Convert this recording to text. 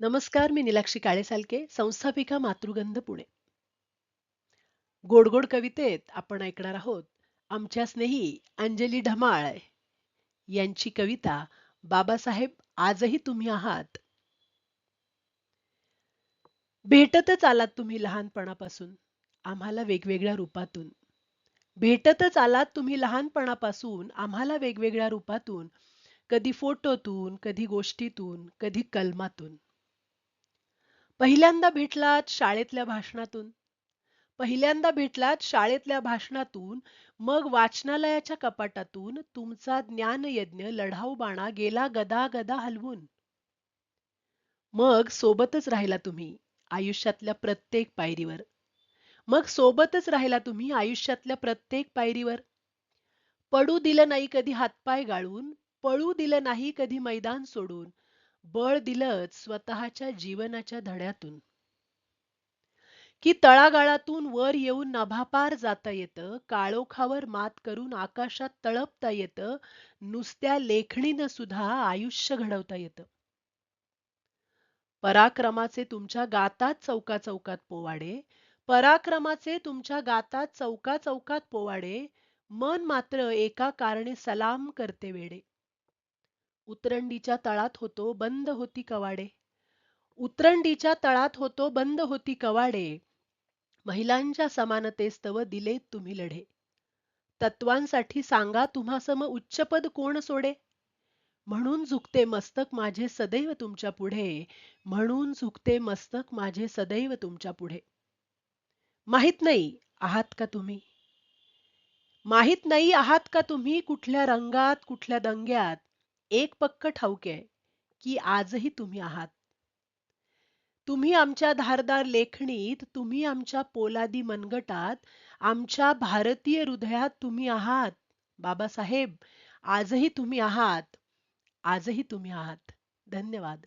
नमस्कार मी निलाक्षी काळेसालके संस्थापिका मातृगंध पुणे. गोड गोड कवितेत आपण ऐकणार आहोत आमच्या स्नेही अंजली ढमाळ यांची कविता बाबासाहेब आजही तुम्ही आहात. भेटतच आलात तुम्ही लहानपणापासून आम्हाला वेगवेगळ्या रूपातून. भेटतच आलात तुम्ही लहानपणापासून आम्हाला वेगवेगळ्या रूपातून कधी फोटोतून कधी गोष्टीतून कधी कलमातून. पहिल्यांदा भेटलात शाळेतल्या भाषणातून. पहिल्यांदा भेटलात शाळेतल्या भाषणातून मग वाचनालयाच्या कपाटातून तुमचा ज्ञानयज्ञ लढाऊ बाणा गेला गदा गदा हलवून. मग सोबतच राहिला तुम्ही आयुष्यातल्या प्रत्येक पायरीवर. मग सोबतच राहिला तुम्ही आयुष्यातल्या प्रत्येक पायरीवर. पडू दिलं नाही कधी हातपाय गाळून पळू दिलं नाही कधी मैदान सोडून बळ दिलंच स्वतःच्या जीवनाच्या धड्यातून. की तळागाळातून वर येऊन नभापार जाता येतं काळोखावर मात करून आकाशात तळपता येतं नुसत्या लेखणीनं सुद्धा आयुष्य घडवता येतं. पराक्रमाचे तुमच्या गातात चौका चौकात पोवाडे पराक्रमाचे तुमच्या गातात चौका चौकात पोवाडे मन मात्र एका कारणे सलाम करते वेडे. उतरंडीच्या तळात होतो बंद होती कवाडे. उतरंडीच्या तळात होतो बंद होती कवाडे. महिलांच्या समानतेस्तव दिलेत तुम्ही लढे. तत्वांसाठी सांगा तुम्हासम उच्चपद कोण सोडे? म्हणून झुकते मस्तक माझे सदैव तुमच्यापुढे. म्हणून झुकते मस्तक माझे सदैव तुमच्यापुढे. माहीत नाही आहात का तुम्ही? माहीत नाही आहात का तुम्ही कुठल्या रंगात कुठल्या दंग्यात? एक पक्क ठाऊक आहे की आजही तुम्ही आहात. तुम्ही आमच्या धारदार लेखणीत तुम्ही आमच्या पोलादी मनगटात आमच्या भारतीय हृदयात तुम्ही आहात. बाबासाहेब आजही तुम्ही आहात. आजही तुम्ही आहात. धन्यवाद.